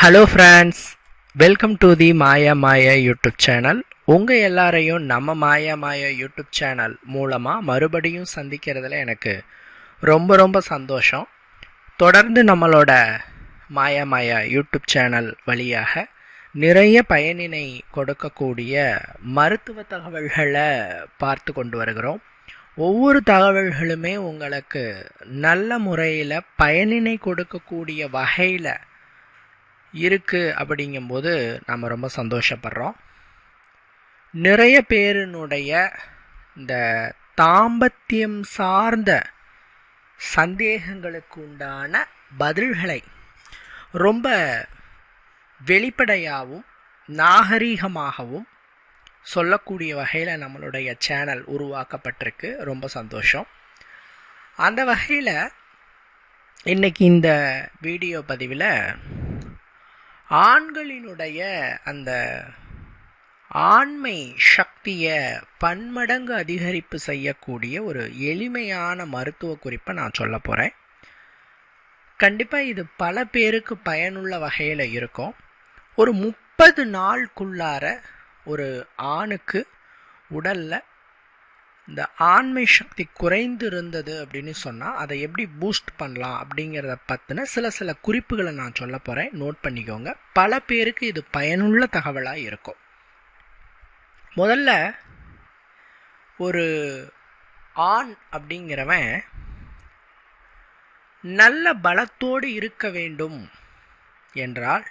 Hello friends welcome to the Maya Maya YouTube channel உங்கள் எல்லாரையும் நம்ம மாயா மாயா யூடியூப் சேனல் மூலமாக மறுபடியும் சந்திக்கிறதுல எனக்கு ரொம்ப ரொம்ப சந்தோஷம். தொடர்ந்து நம்மளோட மாயா மாயா யூடியூப் சேனல் வழியாக நிறைய பயனினை கொடுக்கக்கூடிய மருத்துவ தகவல்களை பார்த்து கொண்டு வருகிறோம். ஒவ்வொரு தகவல்களுமே உங்களுக்கு நல்ல முறையில் பயனினை கொடுக்கக்கூடிய வகையில் இருக்குது அப்படிங்கும்போது நாம் ரொம்ப சந்தோஷப்படுறோம். நிறைய பேரினுடைய இந்த தாம்பத்தியம் சார்ந்த சந்தேகங்களுக்கு உண்டான பதில்களை ரொம்ப வெளிப்படையாகவும் நாகரீகமாகவும் சொல்லக்கூடிய வகையில் நம்மளுடைய சேனல் உருவாக்கப்பட்டிருக்கு. ரொம்ப சந்தோஷம். அந்த வகையில் இன்றைக்கி இந்த வீடியோ பதிவில் ஆண்களினுடைய அந்த ஆண்மை சக்தியை பன்மடங்கு அதிகரிப்பு செய்யக்கூடிய ஒரு எளிமையான மருத்துவ குறிப்பை நான் சொல்ல போகிறேன் கண்டிப்பாக இது பல பேருக்கு பயனுள்ள வகையில் இருக்கும். ஒரு முப்பது நாளுக்குள்ளார ஒரு ஆணுக்கு உடலில் இந்த ஆண்மை சக்தி குறைந்து இருந்தது அப்படின்னு சொன்னால் அதை எப்படி பூஸ்ட் பண்ணலாம் அப்படிங்கிறத பற்றின சில சில குறிப்புகளை நான் சொல்ல போகிறேன் நோட் பண்ணிக்கோங்க. பல பேருக்கு இது பயனுள்ள தகவலாக இருக்கும். முதல்ல ஒரு ஆண் அப்படிங்கிறவன் நல்ல பலத்தோடு இருக்க வேண்டும் என்றால்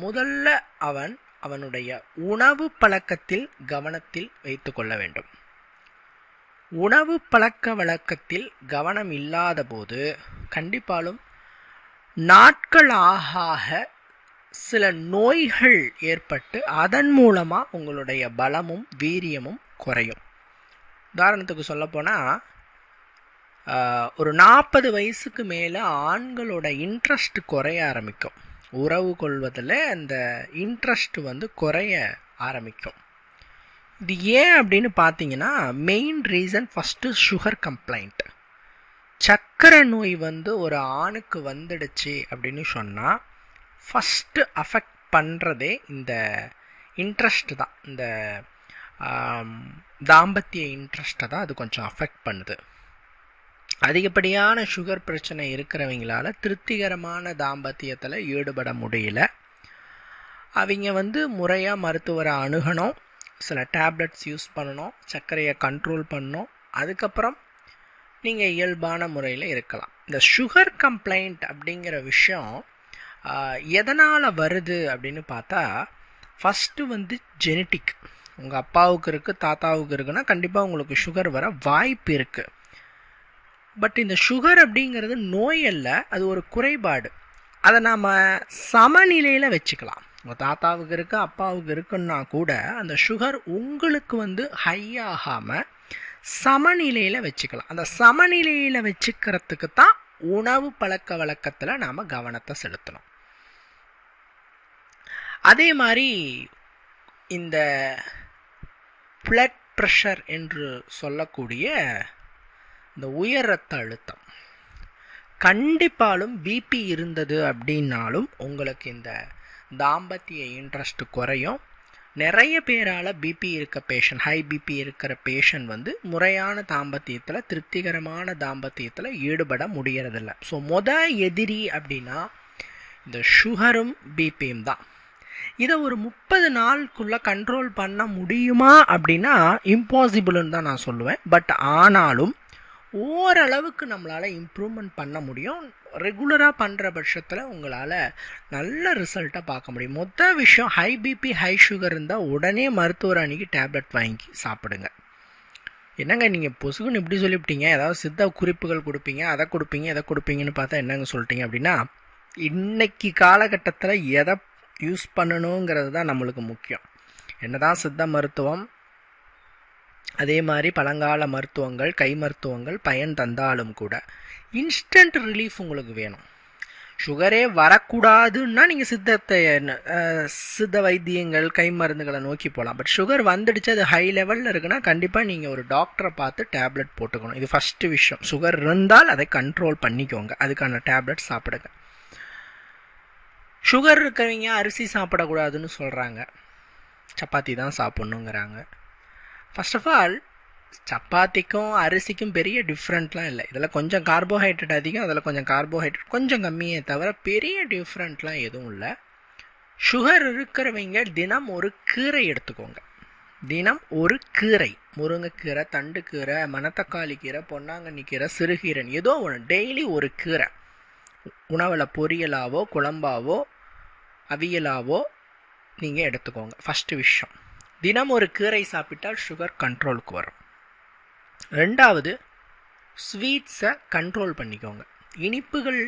முதல்ல அவன் அவனுடைய உணவு பழக்கத்தில் கவனத்தில் வைத்து கொள்ள வேண்டும். உணவு பழக்க வழக்கத்தில் கவனம் இல்லாத போது கண்டிப்பாலும் நாட்கள் ஆக ஆக சில நோய்கள் ஏற்பட்டு அதன் மூலமாக உங்களுடைய பலமும் வீரியமும் குறையும். உதாரணத்துக்கு சொல்லப்போனால் ஒரு நாற்பது வயசுக்கு மேலே ஆண்களோட இன்ட்ரெஸ்ட் குறைய ஆரம்பிக்கும். உறவு கொள்வதில் அந்த இன்ட்ரெஸ்ட் வந்து குறைய ஆரம்பிக்கும். இது ஏன் அப்படின்னு பார்த்தீங்கன்னா main reason first sugar complaint சர்க்கரை நோய் வந்து ஒரு ஆணுக்கு வந்துடுச்சு அப்படின்னு சொன்னால் ஃபஸ்ட்டு அஃபெக்ட் பண்ணுறதே இந்த இன்ட்ரெஸ்ட் தான். இந்த தாம்பத்திய இன்ட்ரெஸ்ட்டை தான் அது கொஞ்சம் அஃபெக்ட் பண்ணுது. அதிகப்படியான சுகர் பிரச்சனை இருக்கிறவங்களால திருப்திகரமான தாம்பத்தியத்தில் ஈடுபட முடியல. அவங்க வந்து முறையாக மருத்துவரை அணுகணும். சில டேப்லெட்ஸ் யூஸ் பண்ணணும் சர்க்கரையை கண்ட்ரோல் பண்ணணும். அதுக்கப்புறம் நீங்கள் இயல்பான முறையில் இருக்கலாம். இந்த சுகர் கம்ப்ளைண்ட் அப்படிங்கிற விஷயம் எதனால் வருது அப்படின்னு பார்த்தா ஃபஸ்ட்டு வந்து ஜெனட்டிக் உங்கள் அப்பாவுக்கு இருக்குது தாத்தாவுக்கு இருக்குன்னா கண்டிப்பாக உங்களுக்கு சுகர் வர வாய்ப்பு இருக்குது பட் இந்த சுகர் அப்படிங்கிறது நோய் அல்ல அது ஒரு குறைபாடு. அதை நாம் சமநிலையில் வச்சுக்கலாம். உங்கள் தாத்தாவுக்கு இருக்கு அப்பாவுக்கு இருக்குன்னா கூட அந்த சுகர் உங்களுக்கு வந்து ஹை ஆகாமல் சமநிலையில் வச்சுக்கலாம். அந்த சமநிலையில் வச்சுக்கிறதுக்கு தான் உணவு பழக்க வழக்கத்தில் நாம் கவனத்தை செலுத்தணும். அதே மாதிரி இந்த பிளட் ப்ரெஷர் என்று சொல்லக்கூடிய இந்த உயர் ரத்த அழுத்தம். கண்டிப்பாலும் பிபி இருந்தது அப்படின்னாலும் உங்களுக்கு இந்த தாம்பத்திய இன்ட்ரெஸ்ட் குறையும். நிறைய பேரால் பிபி இருக்க பேஷண்ட் ஹை பிபி இருக்கிற பேஷண்ட் வந்து முறையான தாம்பத்தியத்தில் திருப்திகரமான தாம்பத்தியத்தில் ஈடுபட முடியறதில்ல. ஸோ மொத எதிரி அப்படின்னா இந்த சுகரும் பிபியும் தான். இதை ஒரு முப்பது நாளுக்குள்ளே கண்ட்ரோல் பண்ண முடியுமா அப்படின்னா இம்பாசிபிள்னு தான் நான் சொல்லுவேன். பட் ஆனாலும் ஓரளவுக்கு நம்மளால் இம்ப்ரூவ்மெண்ட் பண்ண முடியும். ரெகுலராக பண்ணுற பட்சத்தில் உங்களால் நல்ல ரிசல்ட்டை பார்க்க முடியும். மொத்த விஷயம் ஹை பிபி ஹை சுகர் இருந்தால் உடனே மருத்துவர் அன்றைக்கி டேப்லெட் வாங்கி சாப்பிடுங்க. என்னங்க நீங்கள் பொசுகுன்னு இப்படி சொல்லிவிட்டீங்க? ஏதாவது சித்த குறிப்புகள் கொடுப்பீங்க? அதை கொடுப்பீங்க? எதை கொடுப்பீங்கன்னு பார்த்தா என்னங்க சொல்லிட்டீங்க அப்படின்னா இன்னைக்கு காலகட்டத்தில் எதை யூஸ் பண்ணணுங்கிறது தான் நம்மளுக்கு முக்கியம். என்னதான் சித்த மருத்துவம் அதே மாதிரி பழங்கால மருத்துவங்கள் கை மருத்துவங்கள் பயன் தந்தாலும் கூட இன்ஸ்டன்ட் ரிலீஃப் உங்களுக்கு வேணும். சுகரே வரக்கூடாதுன்னா நீங்கள் சித்தத்தை சித்த வைத்தியங்கள் கை மருந்துகளை நோக்கி போகலாம் பட் சுகர் வந்துடுச்சு அது ஹை லெவலில் இருக்குன்னா கண்டிப்பாக நீங்கள் ஒரு டாக்டரை பார்த்து டேப்லெட் போட்டுக்கணும். இது ஃபஸ்ட்டு விஷயம். சுகர் இருந்தால் அதை கண்ட்ரோல் பண்ணிக்கோங்க. அதுக்கான டேப்லெட் சாப்பிடுங்க. சுகர் இருக்கிறவங்க அரிசி சாப்பிடக்கூடாதுன்னு சொல்கிறாங்க சப்பாத்தி தான் சாப்பிட்ணுங்கிறாங்க. ஃபர்ஸ்ட் ஆஃப் ஆல் சப்பாத்திக்கும் அரிசிக்கும் பெரிய டிஃப்ரெண்ட்லாம் இல்லை. இதில் கொஞ்சம் கார்போஹைட்ரேட் அதிகம் அதில் கொஞ்சம் கார்போஹைட்ரேட் கொஞ்சம் கம்மியே தவிர பெரிய டிஃப்ரெண்ட்லாம் எதுவும் இல்லை. சுகர் இருக்கிறவங்க தினம் ஒரு கீரை எடுத்துக்கோங்க. தினம் ஒரு கீரை. முருங்கைக்கீரை தண்டுக்கீரை மணத்தக்காளி கீரை பொன்னாங்கண்ணி கீரை சிறுகீரன் ஏதோ ஒன்று டெய்லி ஒரு கீரை. உணவில் பொரியலாவோ குழம்பாவோ அவியலாவோ நீங்கள் எடுத்துக்கோங்க. ஃபஸ்ட்டு விஷயம். தினம் ஒரு கீரை சாப்பிட்டால் சுகர் கண்ட்ரோலுக்கு வரும். ரெண்டாவது ஸ்வீட்ஸை கண்ட்ரோல் பண்ணிக்கோங்க. இனிப்புகள்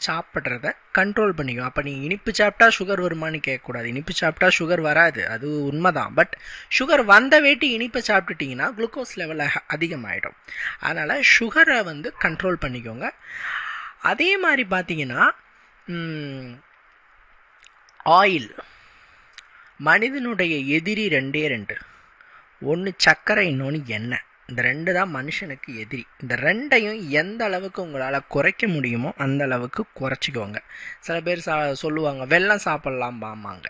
சாப்பிட்றத கண்ட்ரோல் பண்ணிக்கோ. அப்போ நீ இனிப்பு சாப்பிட்டா சுகர் வருமானு கேட்கக்கூடாது. இனிப்பு சாப்பிட்டா சுகர் வராது. அது உண்மைதான். பட் சுகர் வந்த வேட்டி இனிப்பை சாப்பிட்டுட்டிங்கன்னா குளுக்கோஸ் லெவல் அதிகமாகிடும் அதனால் சுகரை வந்து கண்ட்ரோல் பண்ணிக்கோங்க. அதே மாதிரி பார்த்தீங்கன்னா ஆயில் மனிதனுடைய எதிரி ரெண்டே ரெண்டு. ஒன்று சர்க்கரை இன்னொன்று எண்ணெய். இந்த ரெண்டு தான் மனுஷனுக்கு எதிரி. இந்த ரெண்டையும் எந்த அளவுக்கு உங்களால் குறைக்க முடியுமோ அந்த அளவுக்கு குறைச்சிக்கோங்க. சில பேர் சா சொல்லுவாங்க வெள்ளம் சாப்பிட்லாம் பாம்பாங்க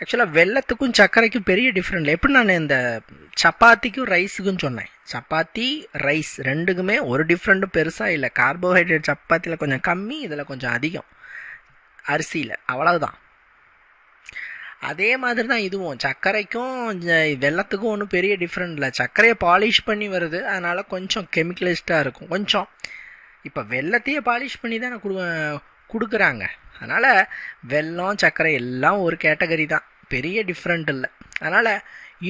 ஆக்சுவலாக வெள்ளத்துக்கும் சர்க்கரைக்கும் பெரிய டிஃப்ரெண்ட் எப்படி நான் இந்த சப்பாத்திக்கும் ரைஸுக்கும் சொன்னேன். சப்பாத்தி ரைஸ் ரெண்டுக்குமே ஒரு டிஃப்ரெண்ட்டும் பெருசாக இல்லை. கார்போஹைட்ரேட் சப்பாத்தியில் கொஞ்சம் கம்மி இதில் கொஞ்சம் அதிகம். அரிசியில். அவ்வளவுதான். அதே மாதிரி தான் இதுவும். சர்க்கரைக்கும் வெள்ளத்துக்கும் ஒன்றும் பெரிய டிஃப்ரெண்ட் இல்லை. சர்க்கரையை பாலிஷ் பண்ணி வருது. அதனால் கொஞ்சம் கெமிக்கலிஸ்டாக இருக்கும். கொஞ்சம். இப்போ வெள்ளத்தையே பாலிஷ் பண்ணி தான் கொடு கொடுக்குறாங்க. அதனால் வெல்லம் சர்க்கரை எல்லாம் ஒரு கேட்டகரி தான். பெரிய டிஃப்ரெண்ட் இல்லை. அதனால்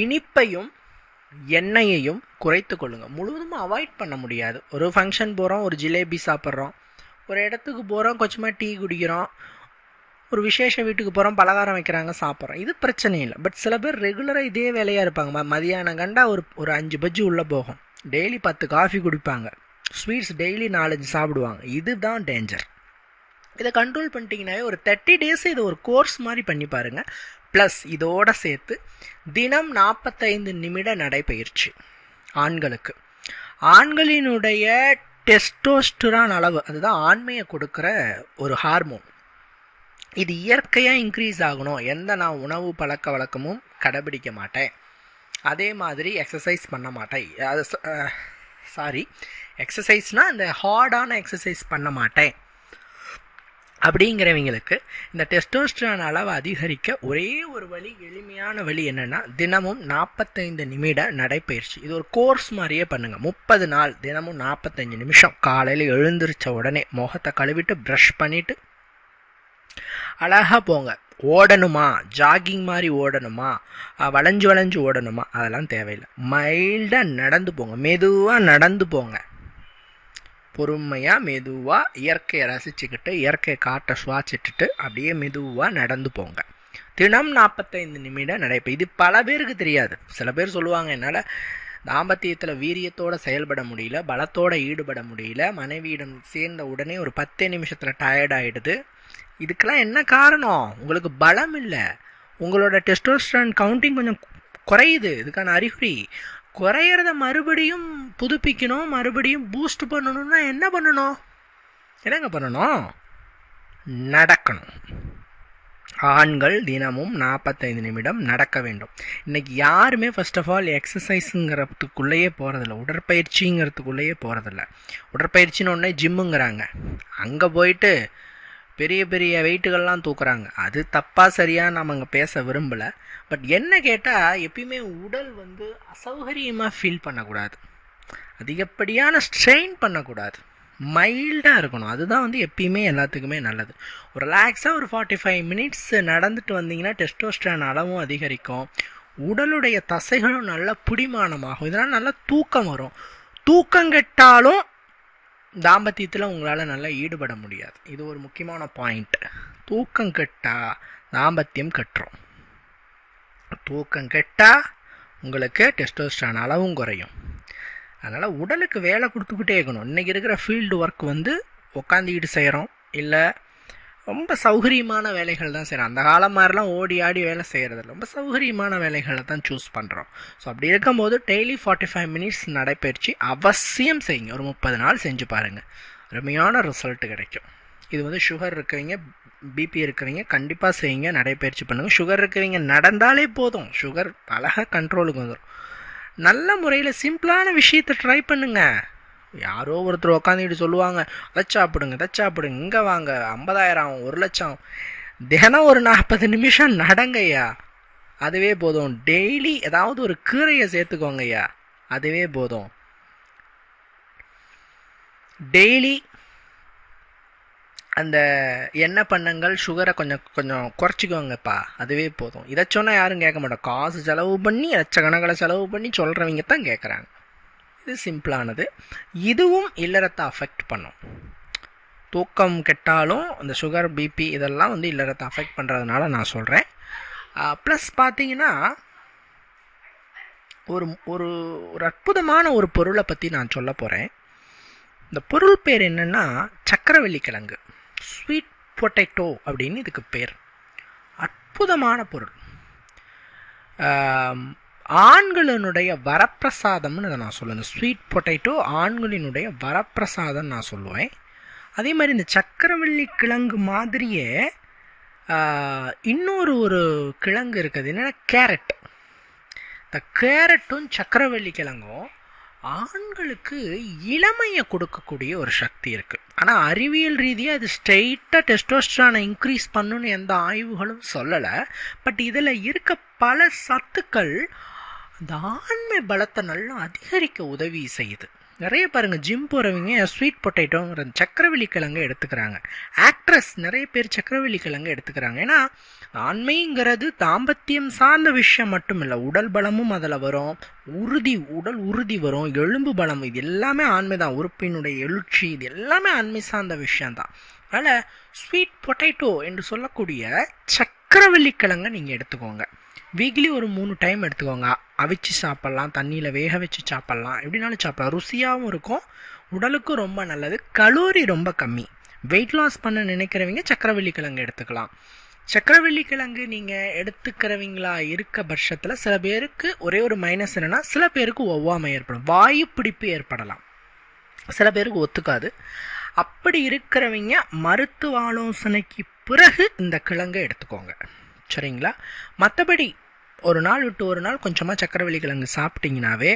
இனிப்பையும் எண்ணெயையும் குறைத்து கொள்ளுங்கள் முழுவதும் அவாய்ட் பண்ண முடியாது. ஒரு ஃபங்க்ஷன் போகிறோம் ஒரு ஜிலேபி சாப்பிட்றோம். ஒரு இடத்துக்கு போகிறோம் கொஞ்சமாக டீ குடிக்கிறோம். ஒரு விசேஷ வீட்டுக்கு போகிறோம் பலகாரம் வைக்கிறாங்க சாப்பிட்றோம். இது பிரச்சனை இல்லை. பட் சில பேர் ரெகுலராக இதே வேலையாக இருப்பாங்க. மதியானம் கண்டா ஒரு ஒரு அஞ்சு பஜ்ஜி உள்ளே போகும். டெய்லி பத்து காஃபி குடிப்பாங்க. ஸ்வீட்ஸ் டெய்லி நாலஞ்சு சாப்பிடுவாங்க. இதுதான் டேஞ்சர் இதை கண்ட்ரோல் பண்ணிட்டீங்கன்னாவே ஒரு தேர்ட்டி டேஸ் இது ஒரு கோர்ஸ் மாதிரி பண்ணி பாருங்கள் ப்ளஸ் இதோடு சேர்த்து தினம் நாற்பத்தைந்து நிமிட நடைபயிற்சி ஆண்களுக்கு. ஆண்களினுடைய டெஸ்டோஸ்டரான் அளவு அதுதான் ஆண்மையை கொடுக்குற ஒரு ஹார்மோன் இது இயற்கையாக இன்க்ரீஸ் ஆகணும். எந்த நான் உணவு பழக்க வழக்கமும் கடைபிடிக்க மாட்டேன். அதே மாதிரி எக்ஸசைஸ் பண்ண மாட்டேன். அது சாரி எக்ஸசைஸ்னால் இந்த ஹார்டான எக்ஸசைஸ் பண்ண மாட்டேன். அப்படிங்கிறவங்களுக்கு இந்த டெஸ்டோஸ்ட்ரான் அளவு அதிகரிக்க ஒரே ஒரு வழி எளிமையான வழி என்னென்னா தினமும் நாற்பத்தைந்து நிமிட நடைப்பயிற்சி. இது ஒரு கோர்ஸ் மாதிரியே பண்ணுங்கள் முப்பது நாள் தினமும் நாற்பத்தஞ்சு நிமிஷம். காலையில் எழுந்திரிச்ச உடனே முகத்தை கழுவிட்டு ப்ரஷ் பண்ணிவிட்டு அழகாக போங்க. ஓடணுமா? ஜாகிங் மாதிரி ஓடணுமா? வளைஞ்சு வளைஞ்சு ஓடணுமா? அதெல்லாம் தேவையில்லை. மைல்டாக நடந்து போங்க. மெதுவாக நடந்து போங்க. பொறுமையாக மெதுவாக இயற்கையை ரசிச்சுக்கிட்டு இயற்கை காட்டை சுவாச்சிட்டுட்டு அப்படியே மெதுவாக நடந்து போங்க. தினம் நாற்பத்தைந்து நிமிடம் நடைப்பு இது பல பேருக்கு தெரியாது. சில பேர் சொல்லுவாங்க என்னால் தாம்பத்தியத்தில் வீரியத்தோடு செயல்பட முடியல பலத்தோடு ஈடுபட முடியல. மனைவியிடம் சேர்ந்த உடனே ஒரு பத்தே நிமிஷத்தில் டயர்ட் ஆகிடுது இதுக்கெல்லாம் என்ன காரணம்? உங்களுக்கு பலம் இல்லை. உங்களோட டெஸ்டோஸ்டரான் கவுண்டிங் கொஞ்சம் குறையுது. இதுக்கான அறிகுறி. குறையிறத மறுபடியும் புதுப்பிக்கணும் மறுபடியும் பூஸ்ட் பண்ணணும்னா என்ன பண்ணணும்? என்னங்க பண்ணணும்? நடக்கணும். ஆண்கள் தினமும் நாற்பத்தைந்து நிமிடம் நடக்க வேண்டும். இன்றைக்கி யாருமே ஃபஸ்ட் ஆஃப் ஆல் எக்ஸசைஸுங்கிறதுக்குள்ளேயே போகிறதில்ல உடற்பயிற்சிங்கிறதுக்குள்ளேயே போகிறதில்ல உடற்பயிற்சின்னு ஒன்றே ஜிம்முங்கிறாங்க அங்கே போயிட்டு பெரிய பெரிய வெயிட்டுகள்லாம் தூக்குறாங்க. அது தப்பாக சரியாக நம்ம அங்கே பேச விரும்பலை. பட் என்ன கேட்டால் எப்பயுமே உடல் வந்து அசௌகரியமாக ஃபீல் பண்ணக்கூடாது. அதிகப்படியான ஸ்ட்ரெயின் பண்ணக்கூடாது. மைல்டாக இருக்கணும். அதுதான் வந்து எப்பயுமே எல்லாத்துக்குமே நல்லது. ஒரு ரிலாக்ஸாக ஒரு ஃபார்ட்டி ஃபைவ் மினிட்ஸ் நடந்துட்டு வந்தீங்கன்னா டெஸ்டோஸ்ட்ரான் அளவும் அதிகரிக்கும். உடலுடைய தசைகளும் நல்லா பிடிமானமாகும். இதனால் நல்லா தூக்கம் வரும். தூக்கம் கெட்டாலும் தாம்பத்தியத்தில் உங்களால் நல்லா ஈடுபட முடியாது. இது ஒரு முக்கியமான பாயிண்ட் தூக்கம் கெட்டால் தாம்பத்தியம் கட்டுறோம் தூக்கம் கெட்டால் உங்களுக்கு டெஸ்டோஸ்டான் அளவும் குறையும். அதனால் உடலுக்கு வேலை கொடுத்துக்கிட்டே இருக்கணும். இன்றைக்கி இருக்கிற ஃபீல்டு ஒர்க் வந்து உக்காந்துக்கிட்டு செய்கிறோம் இல்லை ரொம்ப சௌகரியமான வேலைகள் தான் செய்கிறோம் அந்த காலம் மாதிரிலாம் ஓடி ஆடி வேலை செய்கிறது ரொம்ப சௌகரியமான வேலைகளை தான் சூஸ் பண்ணுறோம் ஸோ அப்படி இருக்கும்போது டெய்லி ஃபார்ட்டி ஃபைவ் மினிட்ஸ் நடைப்பயிற்சி அவசியம் செய்யுங்க. ஒரு முப்பது நாள் செஞ்சு பாருங்கள் அருமையான ரிசல்ட் கிடைக்கும். இது வந்து சுகர் இருக்கவங்க பிபி இருக்கிறவங்க கண்டிப்பாக செய்யுங்க. நடைப்பயிற்சி பண்ணுங்கள் சுகர் இருக்கிறவங்க நடந்தாலே போதும். சுகர் அழகாக கண்ட்ரோலுக்கு வந்துடும் நல்ல முறையில் சிம்பிளான விஷயத்தை ட்ரை பண்ணுங்கள் யாரோ ஒருத்தர் உக்காந்துக்கிட்டு சொல்லுவாங்க அதை சாப்பிடுங்க அதை சாப்பிடுங்க இங்கே வாங்க ஐம்பதாயிரம் ஆகும் ஒரு லட்சம். தினம் ஒரு நாற்பது நிமிஷம் நடங்கய்யா அதுவே போதும். டெய்லி ஏதாவது ஒரு கீரையை சேர்த்துக்கோங்க ஐயா. அதுவே போதும். டெய்லி அந்த எண்ணெய் பண்ணங்கள் சுகரை கொஞ்சம் கொஞ்சம் குறைச்சிக்கோங்கப்பா. அதுவே போதும். இதை சொன்னால் யாரும் கேட்க மாட்டோம். காசு செலவு பண்ணி லட்சக்கணக்கில் செலவு பண்ணி சொல்கிறவங்க தான் கேட்குறாங்க. இது சிம்பிளானது. இதுவும் இல்லறத்தை அஃபெக்ட் பண்ணும். தூக்கம் கெட்டாலும் இந்த சுகர் பிபி இதெல்லாம் வந்து இல்லறத்தை அஃபெக்ட் பண்ணுறதுனால நான் சொல்கிறேன் ப்ளஸ் பார்த்தீங்கன்னா ஒரு ஒரு ஒரு அற்புதமான ஒரு பொருளை பற்றி நான் சொல்ல போகிறேன் இந்த பொருள் பேர் என்னென்னா சக்கரவள்ளி கிழங்கு. ஸ்வீட் பொட்டேட்டோ அப்படின்னு இதுக்கு பேர். அற்புதமான பொருள். ஆண்களினுடைய வரப்பிரசாதம்னு இதை நான் சொல்லுவேன். ஸ்வீட் பொட்டேட்டோ ஆண்களினுடைய வரப்பிரசாதம் நான் சொல்லுவேன். அதே மாதிரி இந்த சக்கரவள்ளி கிழங்கு மாதிரியே இன்னொரு ஒரு கிழங்கு இருக்குது. என்னென்னா கேரட். இந்த கேரட்டும் சக்கரவள்ளி கிழங்கும் ஆண்களுக்கு இளமையை கொடுக்கக்கூடிய ஒரு சக்தி இருக்குது ஆனால் அறிவியல் ரீதியாக அது ஸ்ட்ரெயிட்டாக டெஸ்டோஸ்ட்ரானை இன்க்ரீஸ் பண்ணுன்னு எந்த ஆய்வுகளும் சொல்லலை. பட் இதில் இருக்க பல சத்துக்கள் அந்த ஆண்மை பலத்தை நல்லா அதிகரிக்க உதவி செய்யுது. நிறைய பாருங்கள் ஜிம் போகிறவங்க ஸ்வீட் பொட்டேட்டோங்கிற சக்கரவள்ளி கிழங்கு எடுத்துக்கிறாங்க. ஆக்ட்ரஸ் நிறைய பேர் சக்கரவள்ளி கிழங்கு எடுத்துக்கிறாங்க. ஏன்னா ஆண்மைங்கிறது தாம்பத்தியம் சார்ந்த விஷயம் மட்டும் இல்லை உடல் பலமும் அதில் வரும். உறுதி உடல் உறுதி வரும். எலும்பு பலம் இது எல்லாமே ஆண்மை தான். உறுப்பினுடைய எழுச்சி இது எல்லாமே ஆண்மை சார்ந்த விஷயம்தான். அதனால் ஸ்வீட் பொட்டேட்டோ என்று சொல்லக்கூடிய சக் சக்கரவள்ளிக்கிழங்க நீங்கள் எடுத்துக்கோங்க. வீக்லி ஒரு மூணு டைம் எடுத்துக்கோங்க. அவிச்சு சாப்பிட்லாம் தண்ணியில் வேக வச்சு சாப்பிட்லாம். எப்படினாலும் சாப்பிட்லாம். ருசியாகவும் இருக்கும். உடலுக்கும் ரொம்ப நல்லது. கலோரி ரொம்ப கம்மி. வெயிட் லாஸ் பண்ண நினைக்கிறவங்க சக்கரவள்ளி கிழங்கு எடுத்துக்கலாம். சக்கரவள்ளி கிழங்கு நீங்கள் எடுத்துக்கிறவங்களா இருக்க பட்சத்தில் சில பேருக்கு ஒரே ஒரு மைனஸ் என்னென்னா சில பேருக்கு ஒவ்வாமை ஏற்படும். வாயு பிடிப்பு ஏற்படலாம். சில பேருக்கு ஒத்துக்காது. அப்படி இருக்கிறவங்க மருத்துவ ஆலோசனைக்கு பிறகு இந்த கிழங்கை எடுத்துக்கோங்க. சரிங்களா? மற்றபடி ஒரு நாள் விட்டு ஒரு நாள் கொஞ்சமாக சக்கரவள்ளி கிழங்கு சாப்பிட்டீங்கனாவே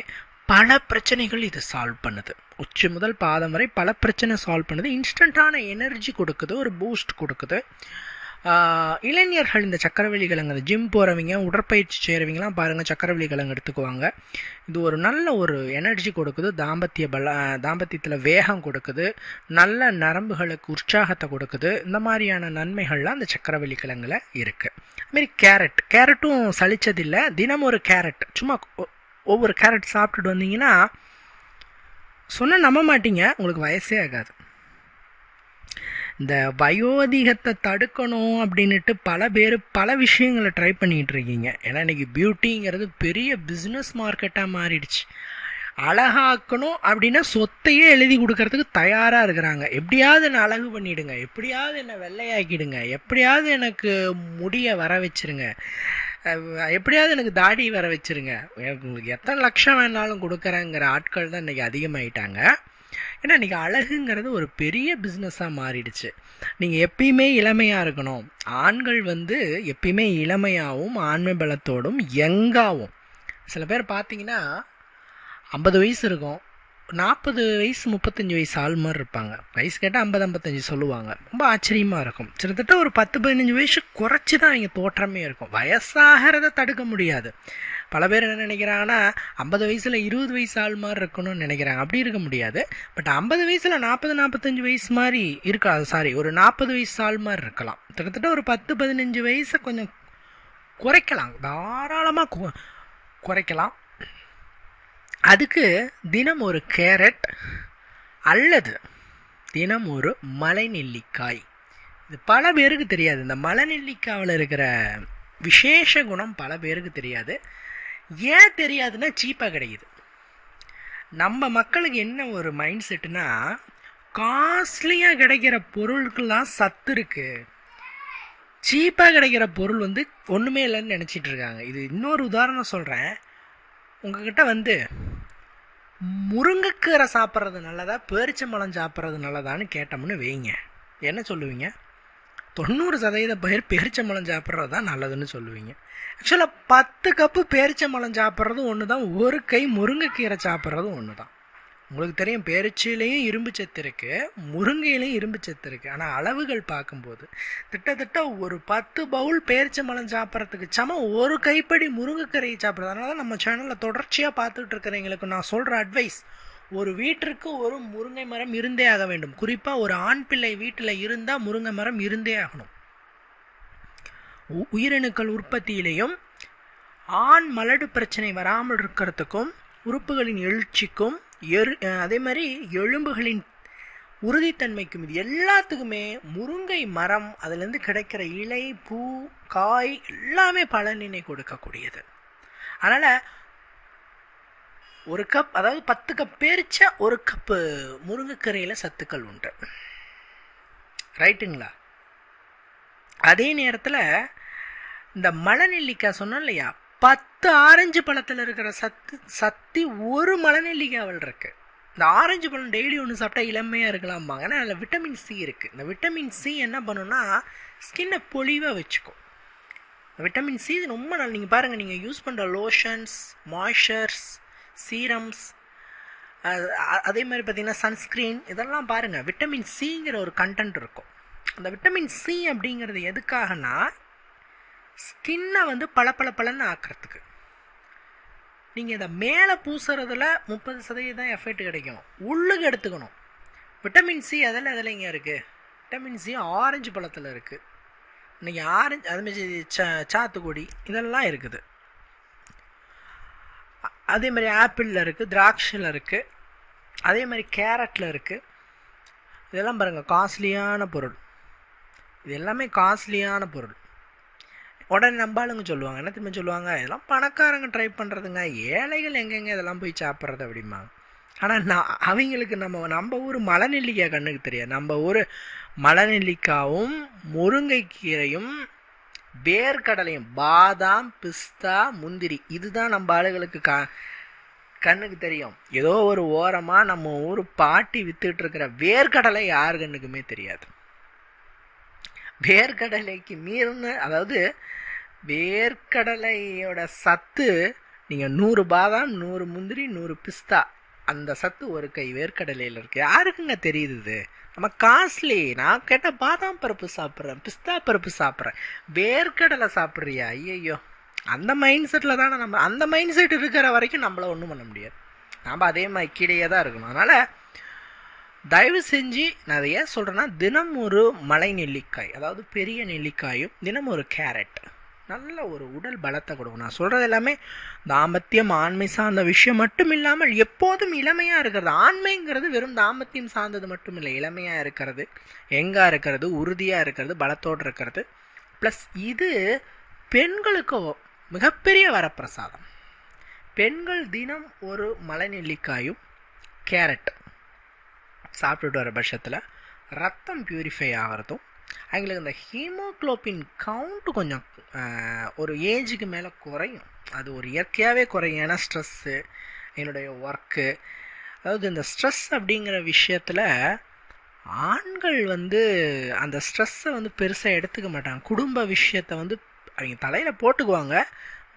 பல பிரச்சனைகள் இது சால்வ் பண்ணுது. உச்சி முதல் பாதம் வரை பல பிரச்சனை சால்வ் பண்ணுது. இன்ஸ்டண்ட்டான எனர்ஜி கொடுக்குது ஒரு பூஸ்ட் கொடுக்குது. இளைஞர்கள் இந்த சக்கரவள்ளி கிழங்கு ஜிம் போகிறவங்க உடற்பயிற்சி செய்கிறவங்களாம் பாருங்கள் சக்கரவள்ளி கிழங்கு எடுத்துக்குவாங்க. இது ஒரு நல்ல ஒரு எனர்ஜி கொடுக்குது தாம்பத்திய பல தாம்பத்தியத்தில் வேகம் கொடுக்குது நல்ல நரம்புகளுக்கு உற்சாகத்தை கொடுக்குது. இந்த மாதிரியான நன்மைகள்லாம் அந்த சக்கரவள்ளி கிழங்குல இருக்குது அதுமாரி கேரட் கேரட்டும் சளிச்சதில்லை தினம் ஒரு கேரட். சும்மா ஒவ்வொரு கேரட் சாப்பிட்டுட்டு வந்தீங்கன்னா சொன்னால் நம்ப மாட்டீங்க உங்களுக்கு வயசே ஆகாது. இந்த வயோதிகத்தை தடுக்கணும் அப்படின்ட்டு பல பேர் பல விஷயங்களை ட்ரை பண்ணிகிட்டு இருக்கீங்க. ஏன்னா இன்றைக்கி பியூட்டிங்கிறது பெரிய பிஸ்னஸ் மார்க்கெட்டாக மாறிடுச்சு. அழகாக்கணும் அப்படின்னா சொத்தையே எழுதி கொடுக்கறதுக்கு தயாராக இருக்கிறாங்க. எப்படியாவது என்னை அழகு பண்ணிவிடுங்க எப்படியாவது என்னை வெள்ளையாக்கிடுங்க. எப்படியாவது எனக்கு முடியை வர வச்சுருங்க. எப்படியாவது எனக்கு தாடி வர வச்சுருங்க. உங்களுக்கு எத்தனை லட்சம் வேணாலும் கொடுக்குறேங்கிற ஆட்கள் தான் இன்றைக்கி அதிகமாயிட்டாங்க. ஏன்னா இன்றைக்கி அழகுங்கிறது ஒரு பெரிய பிஸ்னஸாக மாறிடுச்சு. நீங்கள் எப்பயுமே இளமையாக இருக்கணும். ஆண்கள் வந்து எப்பயுமே இளமையாகவும் ஆண்மை பலத்தோடும் யங்காகவும் சில பேர் பார்த்தீங்கன்னா ஐம்பது வயசு இருக்கும். நாற்பது வயசு முப்பத்தஞ்சு வயசு ஆள் மாதிரி இருப்பாங்க. வயசு கேட்டால் ஐம்பது ஐம்பத்தஞ்சு சொல்லுவாங்க. ரொம்ப ஆச்சரியமாக இருக்கும். கிட்டத்தட்ட ஒரு பத்து பதினஞ்சு வயசு குறைச்சி தான் அவங்க தோற்றமே இருக்கும். வயசாகிறத தடுக்க முடியாது. பல பேர் என்ன நினைக்கிறாங்கன்னா ஐம்பது வயசில் இருபது வயசு ஆள் மாதிரி இருக்கணும்னு நினைக்கிறாங்க. அப்படி இருக்க முடியாது. பட் ஐம்பது வயசில் நாற்பது நாற்பத்தஞ்சு வயசு மாதிரி இருக்காது. சாரி ஒரு நாற்பது வயசு ஆள் மாதிரி இருக்கலாம். கிட்டத்தட்ட ஒரு பத்து பதினஞ்சு வயசை கொஞ்சம் குறைக்கலாம். தாராளமாக குறைக்கலாம். அதுக்கு தினம் ஒரு கேரட் அல்லது தினம் ஒரு மலை நெல்லிக்காய் இது பல பேருக்கு தெரியாது. இந்த மலை நெல்லிக்காவில் இருக்கிற விசேஷ குணம் பல பேருக்கு தெரியாது. ஏன் தெரியாதுன்னா சீப்பாக கிடைக்குது. நம்ம மக்களுக்கு என்ன ஒரு மைண்ட் செட்டுனா காஸ்ட்லியாக கிடைக்கிற பொருளுக்கெல்லாம் சத்து இருக்குது சீப்பாக கிடைக்கிற பொருள் வந்து ஒன்றுமே இல்லைன்னு நினச்சிட்டு இருக்காங்க. இது இன்னொரு உதாரணம் சொல்கிறேன் உங்ககிட்ட வந்து முருங்கைக்கீரை சாப்பிட்றது நல்லதா பேரிச்சம்பழம் சாப்பிட்றது நல்லதான்னு கேட்டோம்னு வைங்க. என்ன சொல்லுவீங்க? தொண்ணூறு சதவீத பயிர் பேரிச்சம்பழம் சாப்பிட்றது தான் நல்லதுன்னு சொல்லுவீங்க. ஆக்சுவலாக பத்து கப்பு பேரிச்சம்பழம் சாப்பிட்றதும் ஒன்று தான் ஒரு கை முருங்கைக்கீரை சாப்பிட்றதும் ஒன்று தான். உங்களுக்கு தெரியும் பேரிச்சிலையும் இரும்பு சத்து இருக்குது முருங்கையிலையும் இரும்பு சத்து இருக்குது ஆனால் அளவுகள் பார்க்கும்போது திட்டத்தட்ட ஒரு பத்து பவுல் பேரிச்சம்பழம் சாப்பிட்றதுக்கு சமம். ஒரு கைப்படி முருங்கைக்கீரையை சாப்பிட்றது அதனால தான் நம்ம சேனலில் தொடர்ச்சியாக பார்த்துட்டு இருக்கிறவங்களுக்கு நான் சொல்கிற அட்வைஸ் ஒரு வீட்டிற்கு ஒரு முருங்கை மரம் இருந்தே ஆக வேண்டும். குறிப்பாக ஒரு ஆண் பிள்ளை வீட்டில் இருந்தால் முருங்கை மரம் இருந்தே ஆகணும். உ- உயிரணுக்கள் உற்பத்தியிலையும் ஆண் மலடு பிரச்சனை வராமல் இருக்கிறதுக்கும் உறுப்புகளின் எழுச்சிக்கும் எரு அதே மாதிரி எலும்புகளின் உறுதித்தன்மைக்கும் இது எல்லாத்துக்குமே முருங்கை மரம் அதுலேருந்து கிடைக்கிற இலை பூ காய் எல்லாமே பலனினை கொடுக்கக்கூடியது. அதனால் ஒரு கப் அதாவது பத்து கப் பேரிச்ச ஒரு கப்பு முருங்கைக்கீரையில் சத்துக்கள் உண்டு. ரைட்டுங்களா அதே நேரத்தில் இந்த மலைநெல்லிக்காய் சொன்னோம் இல்லையா? பத்து ஆரஞ்சு பழத்தில் இருக்கிற சத்து சக்தி ஒரு மலைநெல்லிக்காவில் இருக்குது இந்த ஆரஞ்சு பழம் டெய்லி ஒன்று சாப்பிட்டா இளமையாக இருக்கலாம்பாங்க. ஆனால் அதில் விட்டமின் சி இருக்குது இந்த விட்டமின் சி என்ன பண்ணுன்னா ஸ்கின்னை பொலிவாக வச்சுக்கும். விட்டமின் சி ரொம்ப நல்ல நீங்கள் பாருங்கள் நீங்கள் யூஸ் பண்ணுற லோஷன்ஸ் மாய்ஸ்சர்ஸ் சீரம்ஸ் அதே மாதிரி பார்த்தீங்கன்னா சன்ஸ்க்ரீன் இதெல்லாம் பாருங்கள் விட்டமின் சிங்கிற ஒரு கண்டென்ட் இருக்கும். அந்த விட்டமின் சி அப்படிங்கிறது எதுக்காகனா ஸ்கின்னை வந்து பளபளபளன்னு ஆக்கிறதுக்கு. நீங்கள் இதை மேலே பூசுறதுல முப்பது சதவீதம் எஃபெக்ட் கிடைக்கும் உள்ளுக்கு எடுத்துக்கணும். விட்டமின் சி அதில் அதில் இங்கே இருக்குது விட்டமின் சி ஆரஞ்சு பழத்தில் இருக்குது இன்னைக்கு ஆரஞ்சு அதுமாரி ச சாத்துக்குடி இதெல்லாம் இருக்குது. அதே மாதிரி ஆப்பிளில் இருக்குது திராட்சையில் இருக்குது அதே மாதிரி கேரட்டில் இருக்குது இதெல்லாம் பாருங்கள் காஸ்ட்லியான பொருள். இது எல்லாமே காஸ்ட்லியான பொருள். உடனே நம்பாளுங்க சொல்லுவாங்க என்ன திரும்ப சொல்லுவாங்க? இதெல்லாம் பணக்காரங்க ட்ரை பண்ணுறதுங்க ஏழைகள் எங்கெங்க இதெல்லாம் போய் சாப்பிட்றது அப்படிம்பாங்க. ஆனால் நான் அவங்களுக்கு நம்ம நம்ம ஊர் மலைநெல்லிக்காய் கண்ணுக்கு தெரியாது. நம்ம ஊர் மலைநெல்லிக்காவும் முருங்கைக்கீரையும் வேர்க்கடலையும் பாதாம் பிஸ்தா முந்திரி. இதுதான் நம்ம ஆளுகளுக்கு கா கண்ணுக்கு தெரியும். ஏதோ ஒரு ஓரமாக நம்ம ஊர் பாட்டி வித்துட்டு இருக்கிற வேர்க்கடலை யார் கண்ணுக்குமே தெரியாது. வேர்க்கடலைக்கு மீறின அதாவது வேர்க்கடலையோட சத்து நீங்கள் நூறு பாதாம் நூறு முந்திரி நூறு பிஸ்தா அந்த சத்து ஒரு கை வேர்க்கடலையில் இருக்குது யாருக்குங்க தெரியுது இது? நம்ம காஸ்ட்லி. நான் கேட்டால் பாதாம் பருப்பு சாப்பிட்றேன் பிஸ்தா பருப்பு சாப்பிட்றேன். வேர்க்கடலை சாப்பிட்றியா? ஐயையோ. அந்த மைண்ட் செட்டில் தானே நம்ம அந்த மைண்ட் செட் இருக்கிற வரைக்கும் நம்மள ஒன்றும் பண்ண முடியாது. நாம் அதே மாதிரி கீழேயே தான் இருக்கணும். அதனால் தயவு செஞ்சு நான் அதை ஏன் சொல்கிறேன்னா தினம் ஒரு மலை நெல்லிக்காய் அதாவது பெரிய நெல்லிக்காயும் தினம் ஒரு கேரட். நல்ல ஒரு உடல் பலத்தை கொடுக்கும். நான் சொல்கிறது எல்லாமே தாம்பத்தியம் ஆண்மை சார்ந்த விஷயம் மட்டும் இல்லாமல் எப்போதும் இளமையாக இருக்கிறது. ஆண்மைங்கிறது வெறும் தாம்பத்தியம் சார்ந்தது மட்டும் இல்லை. இளமையாக இருக்கிறது எங்காக இருக்கிறது உறுதியாக இருக்கிறது பலத்தோடு இருக்கிறது. ப்ளஸ் இது பெண்களுக்கு மிகப்பெரிய வரப்பிரசாதம். பெண்கள் தினம் ஒரு மலை நெல்லிக்காயும் கேரட் சாப்பிட்டுட்டு வர பட்சத்தில் ரத்தம் பியூரிஃபை ஆகிறதும் அவங்களுக்கு இந்த ஹீமோக்ளோபின் கவுண்ட்டு கொஞ்சம் ஒரு ஏஜுக்கு மேலே குறையும். அது ஒரு இயற்கையாகவே குறையும். ஏன்னா ஸ்ட்ரெஸ்ஸு என்னுடைய ஒர்க்கு அதாவது இந்த ஸ்ட்ரெஸ் அப்படிங்கிற விஷயத்தில் ஆண்கள் வந்து அந்த ஸ்ட்ரெஸ்ஸை வந்து பெருசாக எடுத்துக்க மாட்டாங்க. குடும்ப விஷயத்தை வந்து அவங்க தலையில் போட்டுக்குவாங்க.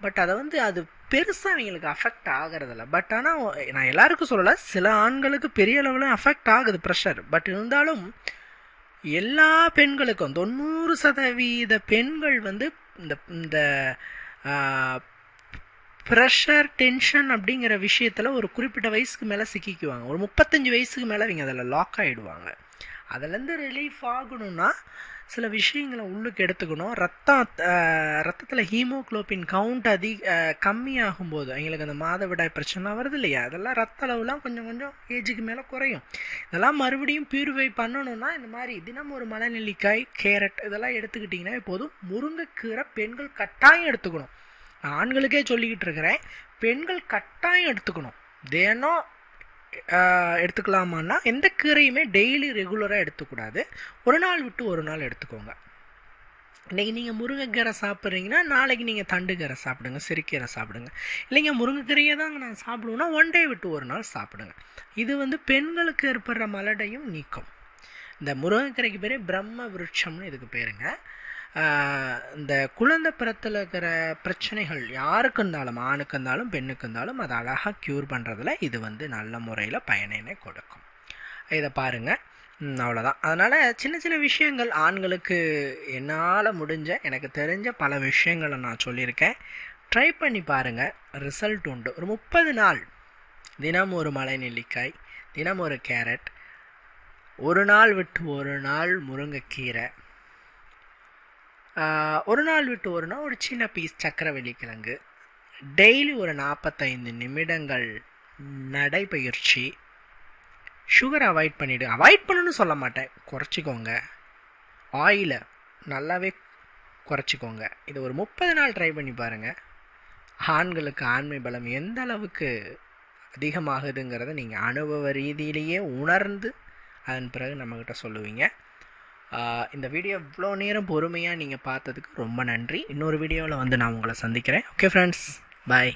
பட் அதை வந்து அது பெருசாக அவங்களுக்கு அஃபெக்ட் ஆகிறதில்ல. பட் ஆனால் நான் எல்லாருக்கும் சொல்லலை சில ஆண்களுக்கு பெரிய அளவில் அஃபெக்ட் ஆகுது ப்ரெஷர் பட் இருந்தாலும் எல்லா பெண்களுக்கும் தொண்ணூறு சதவீத பெண்கள் வந்து இந்த இந்த ப்ரெஷர் டென்ஷன் அப்படிங்கிற விஷயத்தில் ஒரு குறிப்பிட்ட வயசுக்கு மேலே சிக்கிக்குவாங்க. ஒரு முப்பத்தஞ்சு வயசுக்கு மேலே அவங்க அதில் லாக் ஆகிடுவாங்க அதுலேருந்து ரிலீஃப் ஆகணும்னா சில விஷயங்களை உள்ளுக்கு எடுத்துக்கணும். ரத்தம் ரத்தத்தில் ஹீமோக்ளோபின் கவுண்ட் அதிக கம்மியாகும்போது அவங்களுக்கு அந்த மாதவிடாய் பிரச்சனை வருது இல்லையா? அதெல்லாம் ரத்த அளவுலாம் கொஞ்சம் கொஞ்சம் ஏஜுக்கு மேலே குறையும். இதெல்லாம் மறுபடியும் பியூரிஃபை பண்ணணும்னா இந்த மாதிரி தினம் ஒரு மலைநெல்லிக்காய் கேரட் இதெல்லாம் எடுத்துக்கிட்டிங்கன்னா இப்போதும் முருங்கைக்கீரை பெண்கள் கட்டாயம் எடுத்துக்கணும். நான் ஆண்களுக்கே சொல்லிக்கிட்டு இருக்கிறேன் பெண்கள் கட்டாயம் எடுத்துக்கணும். தினம் எடுத்துக்கலாமான்னா எந்த கீரையுமே டெய்லி ரெகுலராக எடுத்துக்கூடாது. ஒரு நாள் விட்டு ஒரு நாள் எடுத்துக்கோங்க. இன்றைக்கி நீங்கள் முருங்கைக்கீரை சாப்பிட்றீங்கன்னா நாளைக்கு நீங்கள் தண்டுக்கீரை சாப்பிடுங்க சிறுக்கீரை சாப்பிடுங்க. இல்லைங்க முருங்கைக்கீரையை தாங்க நான் சாப்பிடுவேன்னா ஒன் டே விட்டு ஒரு நாள் சாப்பிடுங்க. இது வந்து பெண்களுக்கு ஏற்படுற மலடையும் நீக்கும். இந்த முருங்கைக்கீரைக்கு பேர் பிரம்ம விருட்சம்னு இதுக்கு பேருங்க. இந்த குழந்தை பிறத்தில் இருக்கிற பிரச்சனைகள் யாருக்கு இருந்தாலும் ஆணுக்கு இருந்தாலும் பெண்ணுக்கு இருந்தாலும் அதை அழகாக க்யூர் பண்ணுறதுல இது வந்து நல்ல முறையில் பயனினை கொடுக்கும். இதை பாருங்கள் அவ்வளோதான் அதனால் சின்ன சின்ன விஷயங்கள் ஆண்களுக்கு என்னால் முடிஞ்ச எனக்கு தெரிஞ்ச பல விஷயங்களை நான் சொல்லியிருக்கேன். ட்ரை பண்ணி பாருங்கள் ரிசல்ட் உண்டு. ஒரு முப்பது நாள். தினம் ஒரு மலை நெல்லிக்காய் தினம் ஒரு கேரட் ஒரு நாள் விட்டு ஒரு நாள் முருங்கைக்கீரை ஒரு நாள் விட்டு ஒரு நாள் ஒரு சின்ன பீஸ் சக்கரவள்ளி கிழங்கு. டெய்லி ஒரு நாற்பத்தைந்து நிமிடங்கள் நடைபயிற்சி. சுகர் அவாய்ட் பண்ணிவிடு அவாய்ட் பண்ணணும்னு சொல்ல மாட்டேன். குறைச்சிக்கோங்க. ஆயிலை நல்லாவே குறைச்சிக்கோங்க. இது ஒரு முப்பது நாள் ட்ரை பண்ணி பாருங்கள் ஆண்களுக்கு ஆண்மை பலம் எந்த அளவுக்கு அதிகமாகுதுங்கிறத நீங்கள் அனுபவ ரீதியிலேயே உணர்ந்து அதன் பிறகு நம்மக்கிட்ட சொல்லுவீங்க. இந்த வீடியோ இவ்வளோ நேரம் பொறுமையாக நீங்கள் பார்த்ததுக்கு ரொம்ப நன்றி. இன்னொரு வீடியோவில் வந்து நான் உங்களை சந்திக்கிறேன். Okay friends bye